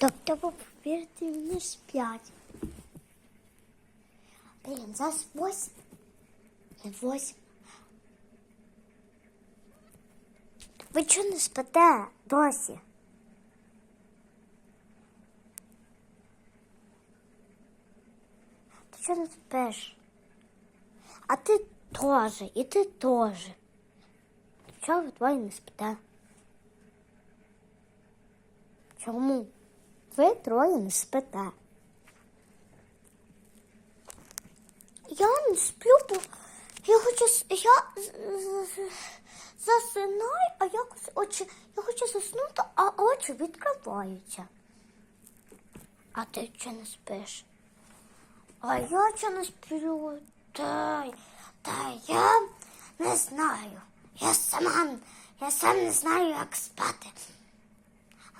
Тобто, повірте, вони сплять. Блін, зараз восьм. Не восьм. Ви чого не спите досі? Ти чого не спиш? А ти теж, і ти теж. Чого ви двоє не спите? Чому? Ви троє не спите. Я не сплю, бо я хочу я засинаю, а якось очі. Я хочу заснути, а очі відкриваються. А ти чи не спиш? А я чи не сплю? Та, та я не знаю. Я сама, я сам не знаю, як спати.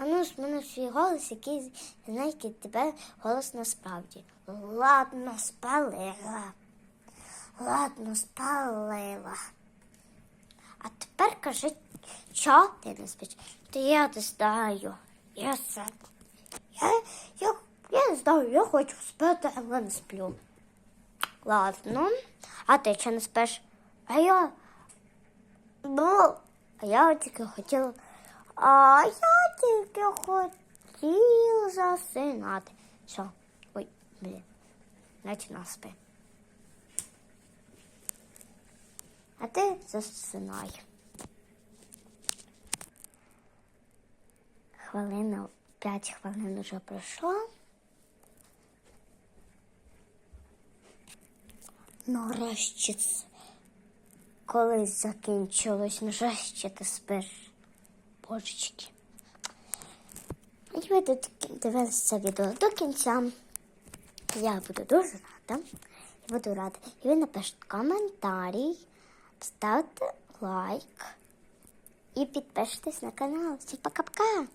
А ну ж мене свій голос, який знає, який тебе голос насправді. Ладно, спалила. Ладно, спалила. А тепер кажи, що ти не спиш? Та я не знаю. Я сам. Я, я, я не знаю, я хочу спати, але не сплю. Ладно. А ти чи не спиш? А я. Ну, а я тільки хотіла. А я тільки хотіла засинати. Що? Ой, блін. Наче на спи. А ти засинай. Хвилина, п'ять хвилин вже пройшло. Нарешті колись закінчилось, нарешті ти спиш. Божечки. І ви дивилися відео до кінця. Я буду дуже рада. Я буду рада. І ви напишете коментарі, ставте лайк і підпишитесь на канал. Всім пока-пока!